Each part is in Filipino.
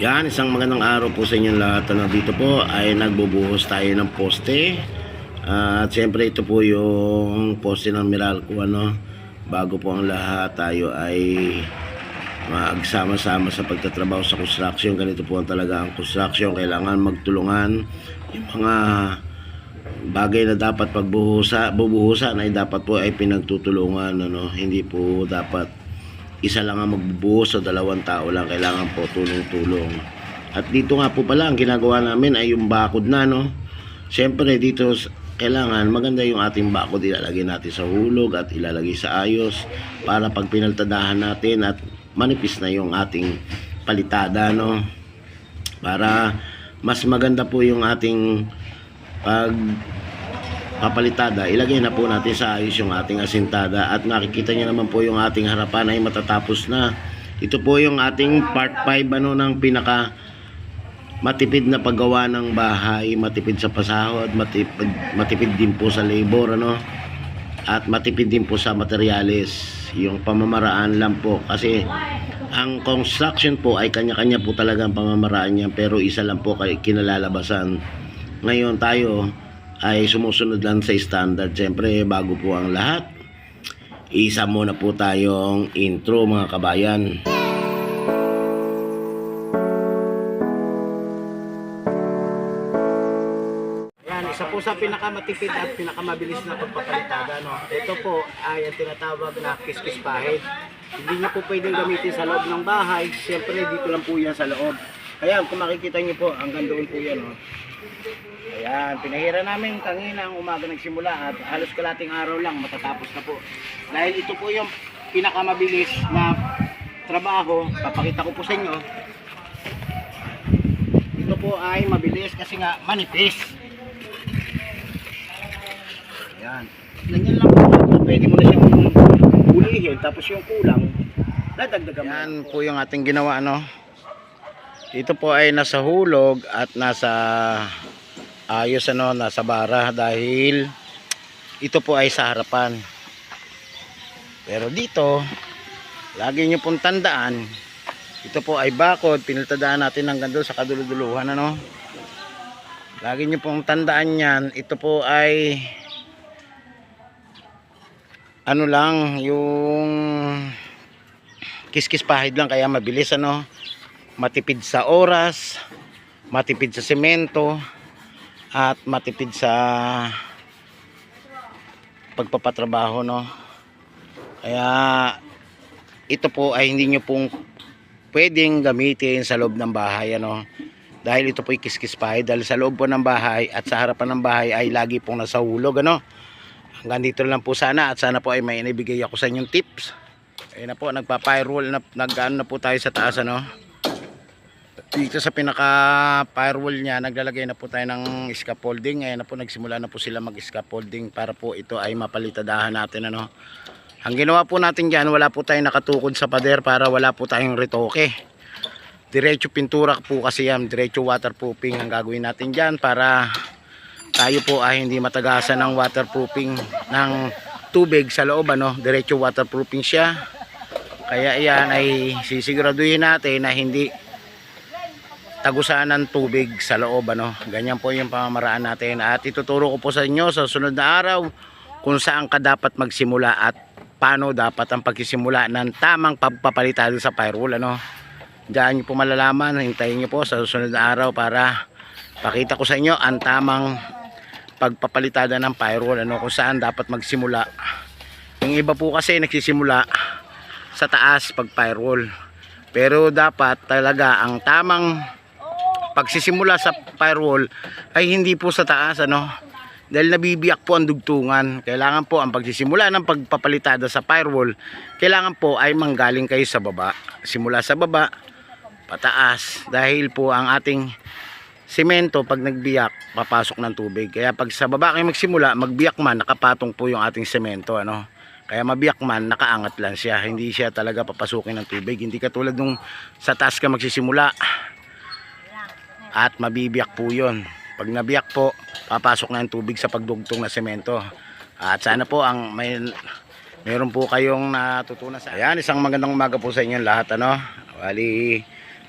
Yan, isang magandang araw po sa inyong lahat. Ano, dito po ay nagbubuhos tayo ng poste. Ah, at siyempre ito po yung poste ng Meralco. Ano, bago po ang lahat tayo ay magsama-sama sa pagtatrabaho sa construction. Ganito po ang talaga ang construction. Kailangan magtulungan yung mga bagay na dapat pagbuhusa, bubuhusan ay dapat po ay pinagtutulungan. Ano, hindi po dapat isa lang ang magbubuhos o dalawang tao lang kailangan po tulong-tulong. At dito nga po pala ang ginagawa namin ay yung bakod na no? Syempre dito kailangan maganda yung ating bakod ilalagay natin sa hulog at ilalagay sa ayos para pag pinaltadahan natin at manipis na yung ating palitada no? Para mas maganda po yung ating pag papalitada, ilagay na po natin sa ayos yung ating asintada. At nakikita niyo naman po yung ating harapan ay matatapos na. Ito po yung ating part 5 ano ng pinaka matipid na paggawa ng bahay, matipid sa pasahod, matipid, matipid din po sa labor ano at matipid din po sa materyales yung pamamaraan lang po kasi ang construction po ay kanya-kanya po talaga ang pamamaraan niya pero isa lang po kay kinalalabasan. Ngayon tayo ay sumusunod lang sa standard siyempre bago po ang lahat isa muna po tayong intro mga kabayan Yan, isa po sa pinakamatipid at pinakamabilis na pagpapalitada. No? Ito po ay ang tinatawag na kiskis pahid. Hindi niyo po pwedeng gamitin sa loob ng bahay. Siyempre, dito lang po yan sa loob. Ayan, kung makikita niyo po, hanggang doon po yan. No? Ayan, pinahira namin kanina ang umaga nagsimula at halos kalating araw lang matatapos na po. Dahil ito po yung pinakamabilis na trabaho, papakita ko po sa inyo. Ito po ay mabilis kasi nga manipis. Yan. Ganyan lang po. Pwede mo na siyang ulihin. Tapos yung kulang, dadagdagan mo. yan po yung ating ginawa no dito po ay nasa hulog at nasa ayos ano nasa bara dahil ito po ay sa harapan. Pero dito lagi nyo pong tandaan ito po ay bakod piniltadaan natin hanggang doon sa kaduluduluhan ano? Lagi nyo pong tandaan yan. Ito po ay ano lang yung kiskis pahid lang kaya mabilis ano matipid sa oras matipid sa semento at matipid sa pagpapatrabaho no? Kaya ito po ay hindi nyo pong pwedeng gamitin sa loob ng bahay ano? Dahil ito po ay kiskis pahid dahil sa loob po ng bahay at sa harapan ng bahay ay lagi pong nasa hulog ano? Hanggang dito lang po sana at sana po ay may inibigay ako sa inyong tips. Ayun na po nagpa-firewall na nag na po tayo sa taas ano dito sa pinaka firewall niya naglalagay na po tayo ng scaffolding. Ngayon na po nagsimula na po sila mag scaffolding para po ito ay mapalitadahan natin ano. Ang ginawa po natin dyan wala po tayong nakatukod sa pader para wala po tayong retoke. Diretso pintura po kasi yan diretso waterproofing ang gagawin natin dyan para tayo po ay hindi matagasan ng waterproofing ng tubig sa loob ano. Diretso waterproofing siya. Kaya iyan ay sisiguraduhin natin na hindi tagusan ng tubig sa loob ano. Ganyan po yung pamamaraan natin at ituturo ko po sa inyo sa sunod na araw kung saan ka dapat magsimula at paano dapat ang pagsisimula ng tamang pagpapalitan sa firewall ano. Diyan niyo po malalaman, hintayin niyo po sa susunod na araw para pakita ko sa inyo ang tamang pagpapalitada ng firewall ano kung saan dapat magsimula. Yung iba po kasi nagsisimula sa taas pag firewall. Pero dapat talaga ang tamang pagsisimula sa firewall ay hindi po sa taas ano? Dahil nabibiyak po ang dugtungan. Kailangan po ang pagsisimula ng pagpapalitada sa firewall kailangan po ay manggaling kayo sa baba. Simula sa baba pataas. Dahil po ang ating semento pag nagbiyak papasok ng tubig. Kaya pag sa baba kayo magsimula magbiyak man nakapatong po yung ating semento ano? Kaya mabiyak man nakaangat lang siya. Hindi siya talaga papasukin ng tubig. Hindi katulad nung sa taas ka magsisimula at mabibiyak po yun pag nabiyak po papasok na yung tubig sa pagdugtong na semento at sana po ang may meron po kayong natutunan sa ayan isang magandang umaga po sa inyo lahat ano bali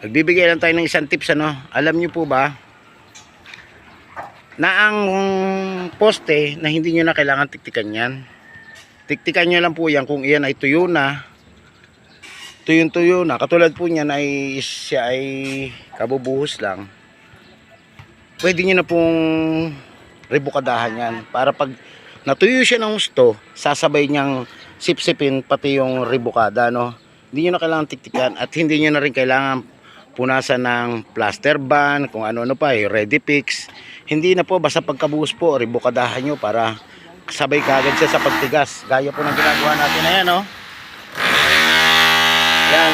Nagbibigay lang tayo ng isang tips ano. Alam niyo po ba na ang poste na hindi nyo na kailangan tiktikan yan. Tiktikan nyo lang po yan kung iyan ay tuyo na. Tuyong-tuyo na. Katulad po niyan ay siya ay kabubuhos lang. Pwede nyo na pong rebukadahan yan. Para pag natuyo siya ng gusto, sasabay niyang sipsipin pati yung rebukada. No? Hindi nyo na kailangan tiktikan at hindi nyo na rin kailangan punasan ng plaster band, kung ano-ano pa, yung ready fix. Hindi na po, basta pagkabuhos po, rebukadahan nyo para sabay kagad siya sa pagtigas. Gaya po ng ginagawa natin na yan, no? Yan,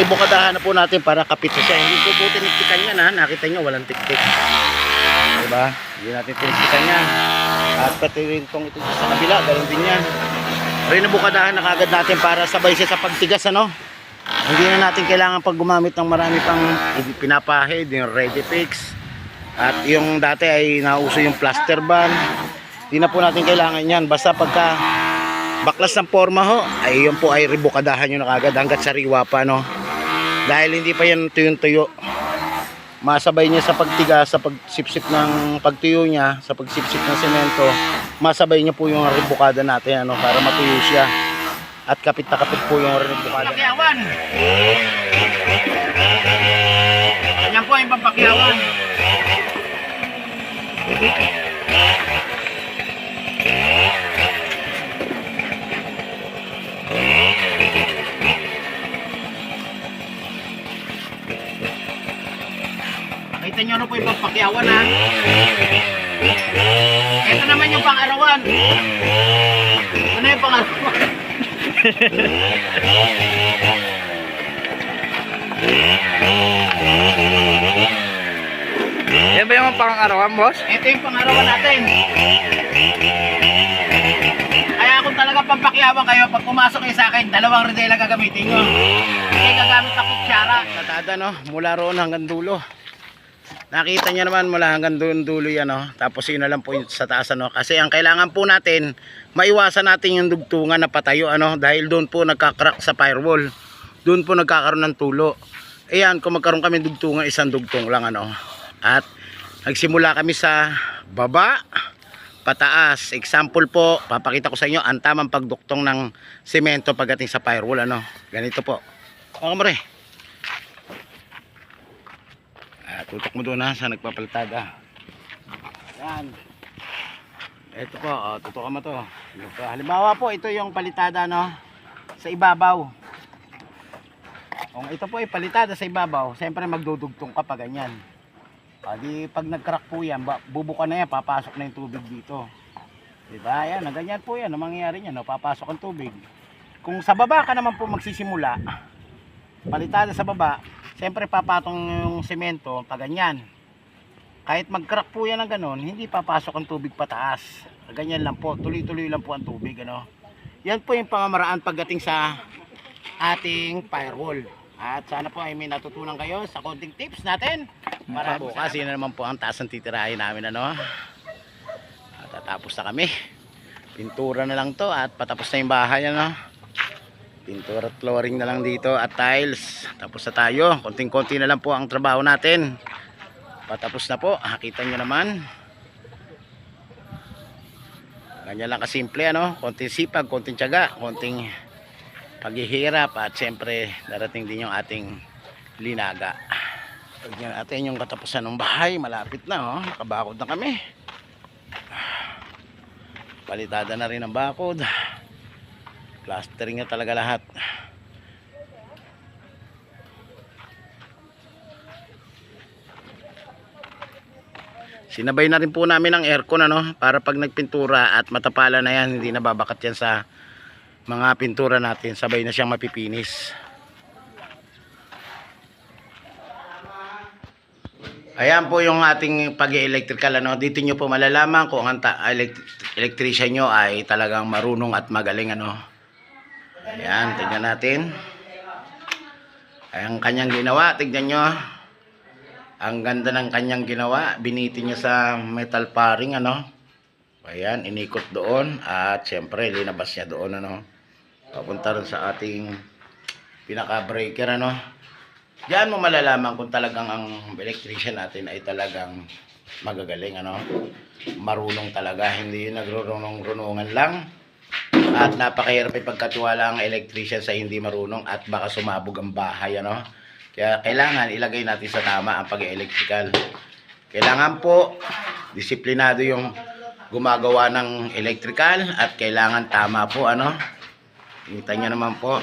rebukadahan na po natin para kapit siya. Hindi po po tiniktikan yan, ha? Nakita nyo, walang tiktik. Diba? Hindi natin tiniktikan yan. At pati rin itong ito sa kabila, ganoon din yan. Rinubukadahan na kagad natin para sabay siya sa pagtigas, ano? Hindi na natin kailangan pag gumamit ng marami pang pinapahid, yung ready fix. At yung dati ay nauso yung plaster band. Hindi na po natin kailangan yan. Basta pagka baklas ng forma ho, ay yun po ay rebukadahan nyo na kagad hanggat sariwa pa, no? Dahil hindi pa yan tuyong-tuyo. Masabay niya sa pagtigas, sa pagsipsip ng pagtuyo niya, sa pagsipsip ng semento, masabay niya po yung rebukada natin, ano, para matuyo siya. At kapit na kapit po yung rebukada. Pakyawan! Ganyan po yung pampakyawan. Nakita nyo na po yung pampakyawan ha. Ito naman yung pang-arawan. Ano yung pang-arawan? Yan ba yung pang-arawan, boss? Ito yung pangarawan natin. Kaya kung talaga pampakyawan kayo, pag pumasok kayo sa akin, dalawang redela gagamitin nyo. Hindi gagamit ng kutsara. Katada no, mula roon hanggang dulo. Nakita niyo naman mula hanggang doon dulo yan no. Tapos yun na lang po yung sa taas ano. Kasi ang kailangan po natin, maiwasan natin yung dugtungan na patayo ano. Dahil doon po nagka-crack sa firewall. Doon po nagkakaroon ng tulo. Ayan, kung magkaroon kami dugtungan, isang dugtong lang ano. At nagsimula kami sa baba, pataas. Example po, papakita ko sa inyo ang tamang pagduktong ng semento pagdating sa firewall ano. Ganito po. Mga kamare. Ah, tutok mo doon ha sa nagpapalitada. Yan. Ito po, oh, tutukan mo to. Ito, Halimbawa po, ito yung palitada no sa ibabaw. Kung ito po ay palitada sa ibabaw, siyempre magdudugtong ka pa ganyan. Ah, di pag nag-crack po yan, bubuka na yan, papasok na yung tubig dito. Diba? Yan, ganyan po yan. Ang mangyayari niyan, no? papasok ang tubig. Kung sa baba ka naman po magsisimula, palitada sa baba, siyempre papatong yung semento pa ganyan. Kahit mag-crack po yan ng ganon, hindi papasok ang tubig pataas. Ganyan lang po, tuloy-tuloy lang po ang tubig. Ano? Yan po yung pamamaraan pagdating sa ating firewall. At sana po ay may natutunan kayo sa konting tips natin. Para bukas, yun na naman po ang taas ng titirahin namin. Ano? At tatapos na kami. Pintura na lang to at patapos na yung bahay. Ano? Pintura at flooring na lang dito at tiles. Tapos na tayo. Konting-konti na lang po ang trabaho natin. Patapos na po. Nakita nyo naman. Ganyan lang kasimple ano. Konting sipag, konting tiyaga, konting paghihirap at siyempre darating din yung ating linaga. Tignan natin yung katapusan ng bahay. Malapit na oh. Nakabakod na kami. Palitada na rin ang bakod. Plastering na talaga lahat. Sinabay na rin po namin ang aircon ano para pag nagpintura at matapala na yan hindi nababakat yan sa mga pintura natin sabay na siyang mapipinis. Ayan po yung ating pag-electrical ano. Dito nyo po malalaman kung ang electrician nyo ay talagang marunong at magaling ano. Ayan, tignan natin. Ang kanyang ginawa, tignan nyo. Ang ganda ng kanyang ginawa. Biniti niya sa metal paring ano. Ayan, inikot doon. At syempre, linabas niya doon ano. Papunta rin sa ating pinaka-breaker ano. Diyan mo malalaman kung talagang ang electrician natin ay talagang magagaling, ano? Marunong talaga, hindi yung nagrurunong-runungan lang. At napakahirap ipagkatiwala ang electrician sa hindi marunong at baka sumabog ang bahay, ano? Kaya kailangan ilagay natin sa tama ang pag-electrical. Kailangan po disiplinado yung gumagawa ng electrical at kailangan tama po, ano? Kita nyo naman po.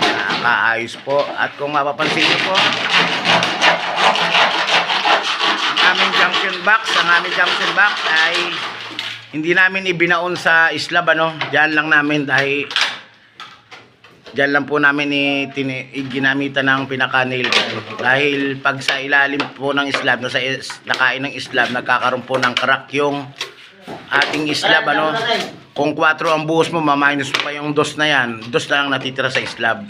Nakakaayos po. At kung mapapansin nyo po, ang aming junction box, ang aming junction box ay hindi namin ibinaon sa slab ano. Diyan lang namin dahil Diyan lang po namin ginamitan ng pinaka-nail gun. Dahil pag sa ilalim po ng slab, nasa is, nakain ng slab, nagkakaroon po ng crack yung ating slab. Ano? Kung 4 ang buhos mo, maminus pa yung dos na yan. Dos na lang natitira sa slab.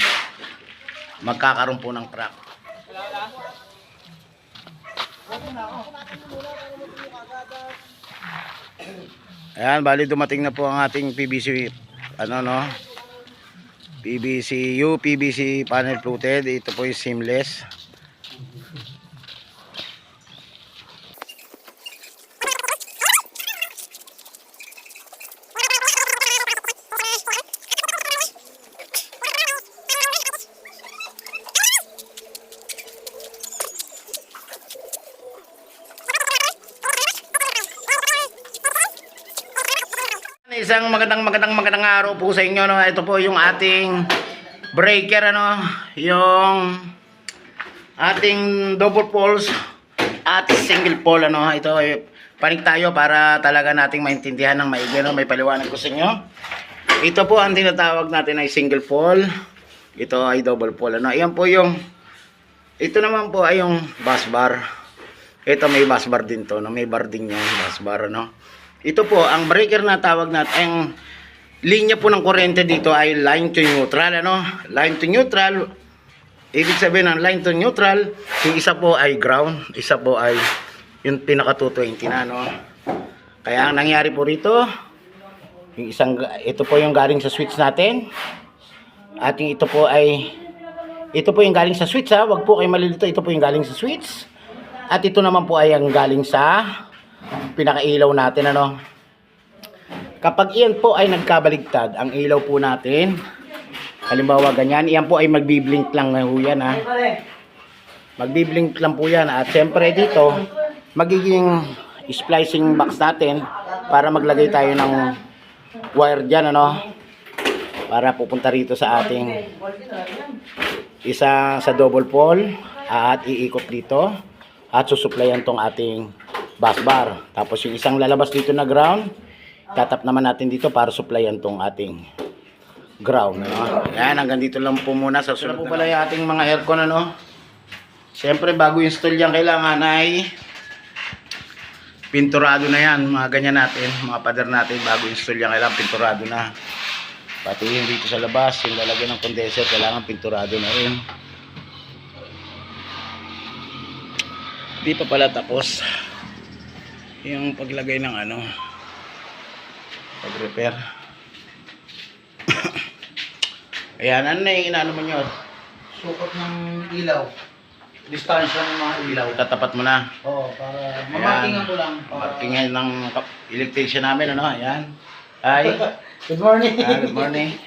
Magkakaroon po ng crack. Ayan, bali dumating na po ang ating PVC ano no PVC U, PVC panel fluted. Ito po yung seamless. Isang magandang magandang magandang araw po sa inyo no. Ito po yung ating breaker ano, yung ating double poles at single pole ano. Ito ay panig tayo para talaga nating maintindihan ng maigi no. May paliwanag ko sa inyo. Ito po ang tinatawag natin ay single pole. Ito ay double pole ano. Ayan po yung ito naman po ay yung bus bar. Ito may bus bar din to, no? may bar din yan, bus bar, ano? Ito po, ang breaker na tawag natin, ang linya po ng kuryente dito ay line to neutral, ano? Line to neutral, ibig sabihin ng line to neutral, yung isa po ay ground, isa po ay yung pinaka 220 na, no? Kaya ang nangyari po rito, yung isang, ito po yung galing sa switch natin, at yung ito po ay ito po yung galing sa switch ha. Wag po kayo malilito. Ito po yung galing sa switch. At ito naman po ay ang galing sa pinakailaw natin ano. Kapag iyan po ay nagkabaligtad, ang ilaw po natin, halimbawa ganyan, iyan po ay magbiblink lang ho yan ha. Magbiblink lang po yan. At syempre dito, magiging splicing box natin para maglagay tayo ng wire dyan ano. Para pupunta rito sa ating isa sa double pole at iikot dito at susuplayan tong ating bus bar. Tapos yung isang lalabas dito na ground, tatap naman natin dito para suplayan tong ating ground. Ano? Yan, hanggang dito lang po muna. Sa sunod po pala yung ating mga aircon. Ano? Siyempre, bago install yan, kailangan ay pinturado na yan. Mga ganyan natin, mga pader natin, bago install yan, kailangan pinturado na. Pati yung dito sa labas, yung lalagyan ng condenser, kailangan pinturado na rin. Di pa pala tapos yung paglagay ng ano, pag-repair. Ayan, ano na yung inaano mo nyo? Sukot ng ilaw. Distansya ng mga ilaw. Tatapat mo na. Oo, para mamarkingan ko lang. Para... Markingan ng electrician namin, ano? Ayan. Hi. Good morning. Ah, good morning.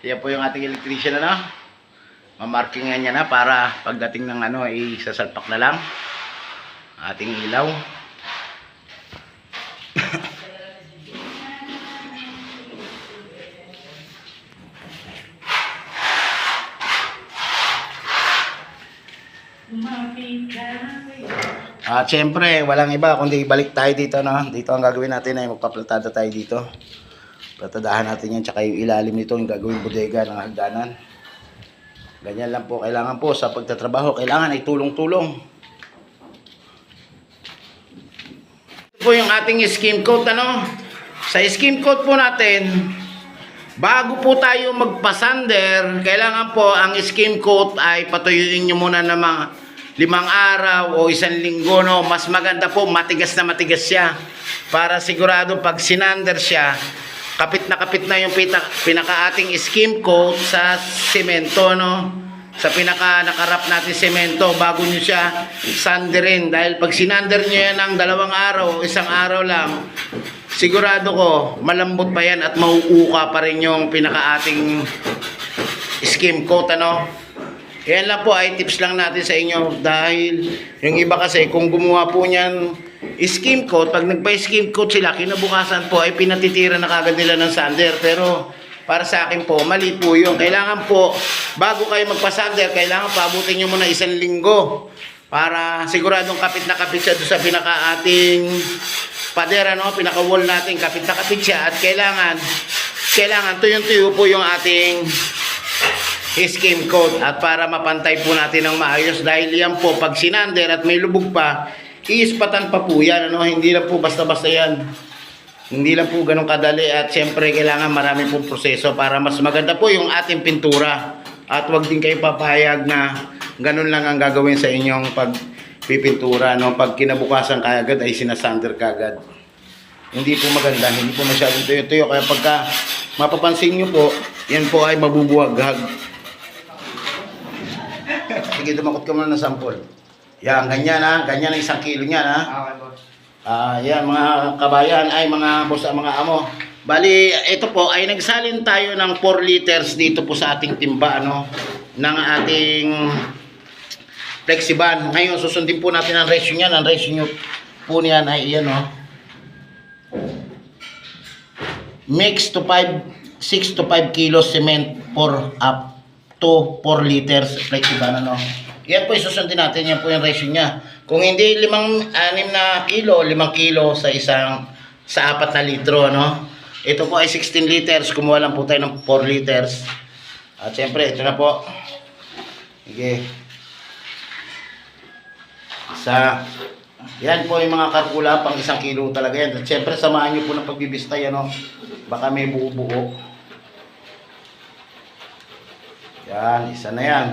Yan po yung ating electrician ano. Mamarkingan niya na para pagdating ng ano ay sasalpak na lang. Ating ilaw. At syempre, walang iba kundi balik tayo dito no. Dito ang gagawin natin ay magpaplatada tayo dito. Platadahan natin yan tsaka yung ilalim nito yung gagawin bodega ng hagdanan. Ganyan lang po kailangan po sa pagtatrabaho. Kailangan ay tulong-tulong. Ito po yung ating skim coat ano. Sa skim coat po natin, bago po tayo magpasander, kailangan po ang skim coat ay patuyuin nyo muna ng mga limang araw o isang linggo no. Mas maganda po matigas na matigas siya para sigurado pag sinander siya kapit na kapit na yung pita, pinaka ating skim coat sa semento no sa pinaka nakarap natin semento bago nyo siya sanderin. Dahil pag sinander nyo yan ng dalawang araw, isang araw lang, sigurado ko malambot pa yan at mauuka pa rin yung pinaka ating skim coat ano. Yan lang po ay tips lang natin sa inyo dahil yung iba kasi kung gumawa po niyan skim coat, pag nagpa-skim coat sila, kinabukasan po ay pinatitira na kagad nila ng sander. Pero para sa akin po, mali po yun. Kailangan po, bago kayo magpa-sander, kailangan paabutin nyo muna isang linggo para siguradong kapit na kapit siya sa pinaka ating pader, ano, pinaka wall natin, kapit na kapit siya. At kailangan, kailangan tuyong-tuyo po yung ating skim coat at para mapantay po natin ng maayos dahil yan po pag sinander at may lubog pa iispatan pa po yan ano? Hindi lang po basta-basta yan hindi lang po ganun kadali at syempre kailangan marami pong proseso para mas maganda po yung ating pintura at wag din kayo papayag na ganun lang ang gagawin sa inyong pagpipintura no pag kinabukasan kagad ay sinasander kagad hindi po maganda, hindi po masyadong tuyo-tuyo. Kaya pagka mapapansin nyo po, yan po ay mabubuwaghag. Sige, dumakot ka muna ng sample. Yan, ganyan ha. Ganyan ang isang kilo niyan ha. Okay, boss. Ah, yan mga kabayan ay mga boss mga amo. Bali, ito po ay nagsalin tayo ng 4 liters dito po sa ating timba ano ng ating Flexiban. Ngayon susundin po natin ang ratio niyan. Ang ratio po niyan ay iyan oh. Mix to 5 6 to 5 kilos cement for up to 4 liters Flexiban ano. Yan po isusundin natin, yan po yung ratio niya. Kung hindi limang, anim na kilo, limang kilo sa isang, sa apat na litro, ano? Ito po ay 16 liters, kumuha lang po tayo ng 4 liters. At syempre, ito na po. Sige. Isa. Yan po yung mga karkula, pang isang kilo talaga yan. At syempre, samahan nyo po ng pagbibistay, ano? Baka may buo-buo. Yan, isa na yan.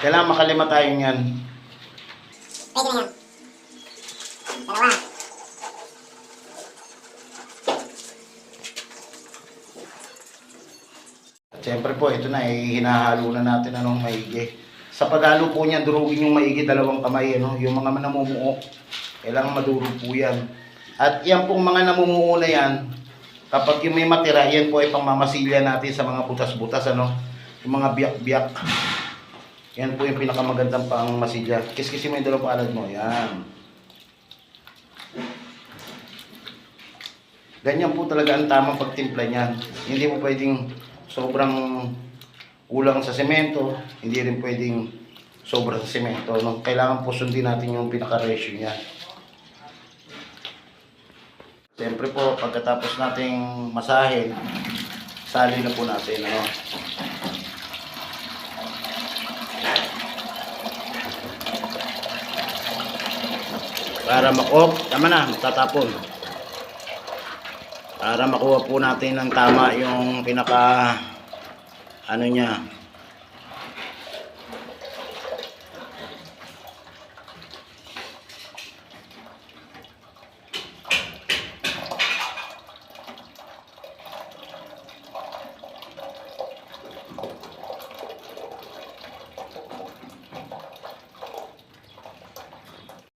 Kailangan makalima tayo yan. Pwede na yan. Dalawa. At syempre po, ito na, eh, hinahalo na natin anong maigi. Sa paghalo po niyan, durugin yung maigi dalawang kamay, ano, yung mga namumuo. Kailangan madurog po yan. At yan pong mga namumuo na yan, kapag yung may matira, yan po ay pangmamasilya natin sa mga butas-butas, ano, yung mga biyak-biyak. Yan po yung pinakamagandang pang masilya. Kiskisin mo yung dalawang palad mo, yan. Ganyan po talaga ang tamang pagtimpla niyan. Hindi mo pwedeng sobrang kulang sa semento, hindi rin pwedeng sobra sa semento. No? Kailangan po sundin natin yung pinaka-ratio niya. Siyempre po, pagkatapos nating masahin, sali na po natin. Ano? Para makop, tama na, tatapon para makuha po natin ng tama yung pinaka ano niya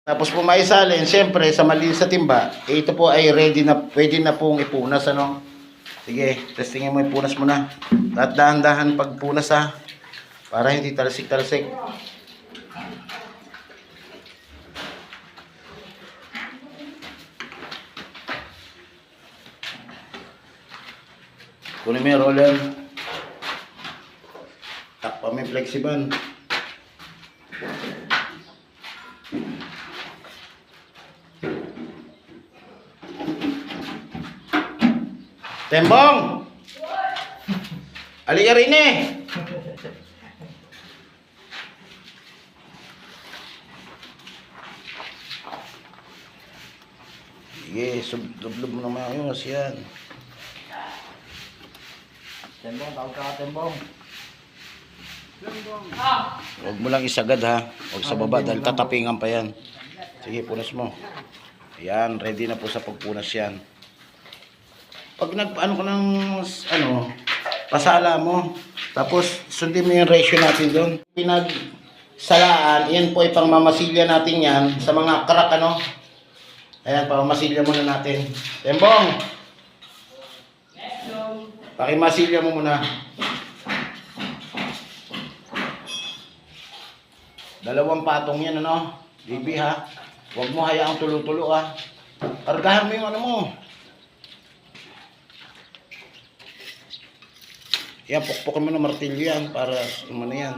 Tapos po maisalin, siyempre sa malinis sa timba, eh, ito po ay ready na, pwede na pong ipunas, ano? Sige, testingin mo ipunas mo na. At dahan-dahan pagpunas ha, para hindi talsik-talsik. Kunin mo yung roller. Takpa mo yung flexiban. Tembong! Halika rin eh! Sige, subdublob mo naman ayos yan. Tembong, tawag ka tembong. Huwag mo lang isagad ha. Huwag sa baba dahil tatapingan pa yan. Sige, punas mo. Ayan, ready na po sa pagpunas yan. Pag nag ano ka ng ano, pasala mo, Tapos, sundin mo yung ratio natin doon. Pinagsalaan, yan po ay pangmamasilya natin yan sa mga crack, ano? Ayan, pangmamasilya muna natin. Tembong! Pakimasilya mo muna. Dalawang patong yan, ano? Bibi, ha? Huwag mo hayaang tulo-tulo, ha? Kargahan mo yung ano mo. Yan, pukpukin mo ng martilyo yan para umano yan.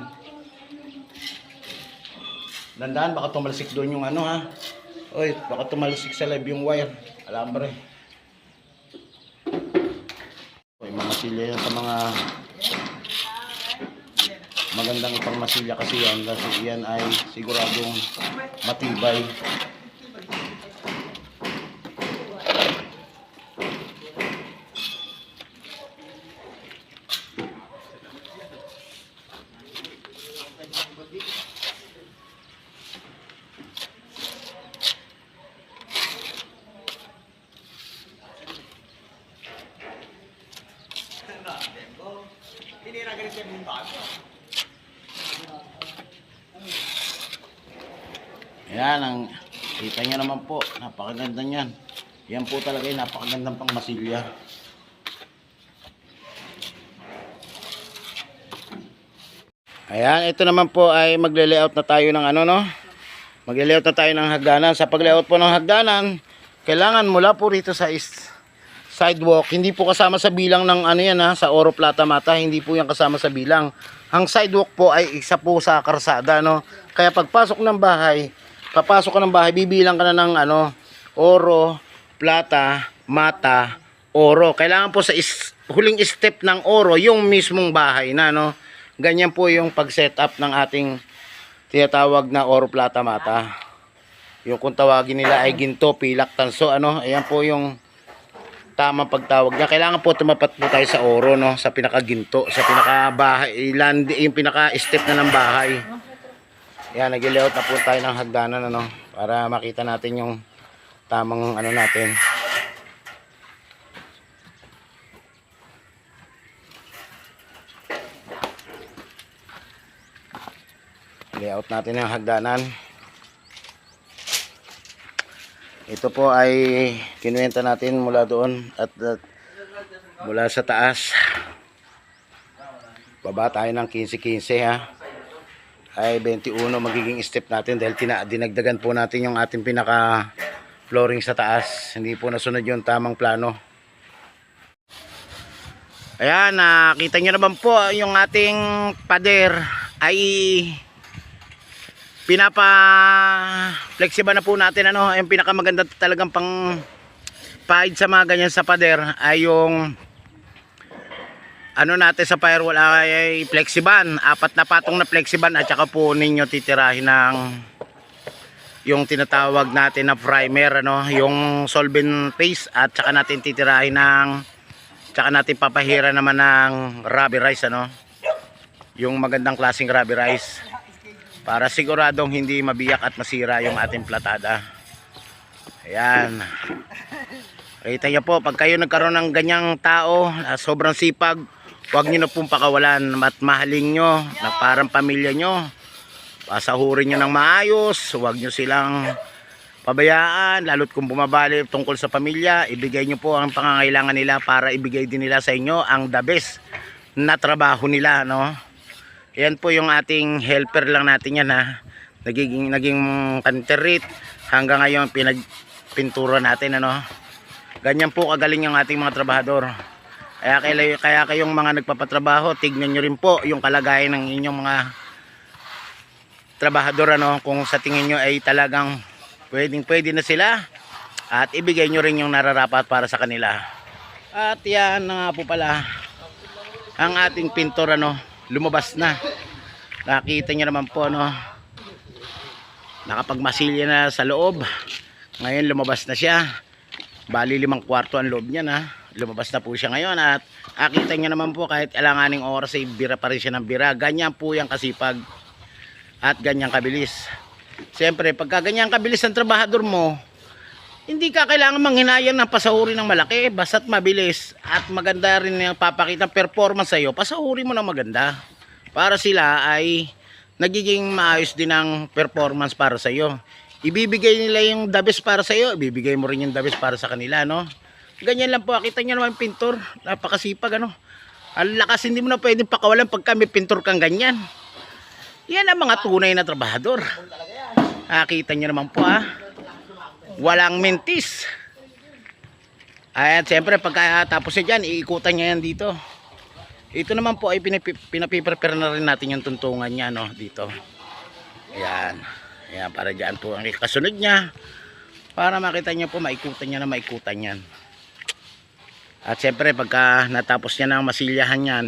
Dandaan, baka tumalsik doon yung ano ha. Oy, baka tumalsik sa live yung wire. Alambre. Oy, mga silya yan sa mga magandang ipang masilya kasi yan kasi yan ay siguradong matibay. Yan ang kita niyo naman po, napakaganda niyan. Yan po talaga yung napakagandang pang masilya. Ayan, ito naman po ay magle-layout na tayo ng ano no. Magle-layout na tayo ng hagdanan. Sa pag-layout po ng hagdanan, kailangan mula po rito sa is sidewalk, hindi po kasama sa bilang ng ano yan ha, sa Oro Plata Mata, hindi po yan kasama sa bilang. Ang sidewalk po ay isa po sa karsada no. Kaya pagpasok ng bahay, papasok ka ng bahay, bibilang ka na ng ano, Oro, Plata, Mata, Oro. Kailangan po sa is, huling step ng Oro, yung mismong bahay na no. Ganyan po yung pag-setup ng ating tinatawag na Oro Plata Mata. Yung kung tawagin nila ay ginto, pilak, tanso, ano, ayan po yung tamang pagtawag niya. Kailangan po tumapat po tayo sa oro, no? Sa pinakaginto, sa pinaka-bahay, land, yung pinaka-step na ng bahay. Yan, nag-layout na po tayo ng hagdanan, ano? Para makita natin yung tamang ano natin. Layout natin yung hagdanan. Ito po ay kinuwenta natin mula doon at, at mula sa taas. Baba tayo ng 15-15 ha. Ay 21 magiging step natin dahil tina, dinagdagan po natin yung ating pinaka flooring sa taas. Hindi po nasunod yung tamang plano. Ayan, nakita nyo naman po yung ating pader ay pinapa flexible na po natin ano yung pinakamaganda talagang pang paid sa mga ganyan sa pader ay yung ano natin sa firewall ay flexiban. Apat na patong na flexiban at saka po ninyo titirahin ng yung tinatawag natin na primer ano yung solvent paste at saka natin titirahin ng saka natin papahira naman ng rubber rice ano. Yung magandang klaseng rubber rice para siguradong hindi mabiyak at masira yung ating platada. Ayan. Kita nyo po, pag kayo nagkaroon ng ganyang tao, sobrang sipag, huwag nyo na pong pakawalan at mahalin nyo na parang pamilya nyo. Pasahurin nyo ng maayos, huwag nyo silang pabayaan, lalo't kung bumabali tungkol sa pamilya, ibigay nyo po ang pangangailangan nila para ibigay din nila sa inyo ang the best na trabaho nila, no? Yan po yung ating helper lang natin yan ha. Nagiging naging kanterit hanggang ngayon pinagpintura natin ano. Ganyan po kagaling yung ating mga trabahador. Kaya kaya, kaya kayong mga nagpapatrabaho, tignan nyo rin po yung kalagayan ng inyong mga trabahador ano kung sa tingin nyo ay talagang pwedeng pwede na sila at ibigay nyo rin yung nararapat para sa kanila. At yan na nga po pala ang ating pintor ano lumabas na. Nakita niyo naman po no? Nakapagmasilya na sa loob. Ngayon lumabas na siya. Bali limang kwarto ang loob niya na. Lumabas na po siya ngayon. At akita niyo naman po kahit alanganing oras ay bira pa rin siya ng bira. Ganyan po yung kasipag. At ganyan kabilis. Siyempre pagka ganyan kabilis ang trabahador mo Hindi ka kailangan manghinayang ng pasahuri ng malaki. Basta't mabilis at maganda rin yung papakita performance sa'yo. Pasahuri mo ng maganda. Para sila ay nagiging maayos din ang performance para sa'yo. Ibibigay nila yung the best para sa'yo. Ibibigay mo rin yung the best para sa kanila, no? Ganyan lang po. Kita nyo naman pintor. Napakasipag, ano? Ang lakas, hindi mo na pwedeng pakawalan pagka may pintor kang ganyan. Yan ang mga tunay na trabahador. Nakita nyo naman po, ah. Walang mentis. At siyempre, pagkatapos niya dyan, iikutan niya yan dito. Ito naman po ay pinapi, pinapiprepare na rin natin yung tuntungan niya, no? Dito. Ayan. Ayan, para dyan po ang kasunod niya. Para makita niyo po, maikutan niya na maikutan yan. At siyempre, pagka natapos niya ng masilyahan yan,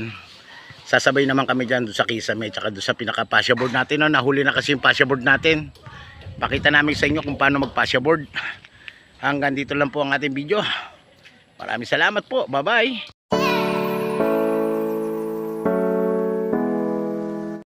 sasabay naman kami dyan doon sa kisame, tsaka doon sa pinaka-pasya board natin. No? Nahuli na kasi yung board natin. Pakita namin sa inyo kung paano mag-pasya board. Hanggang dito lang po ang ating video. Maraming salamat po. Bye-bye.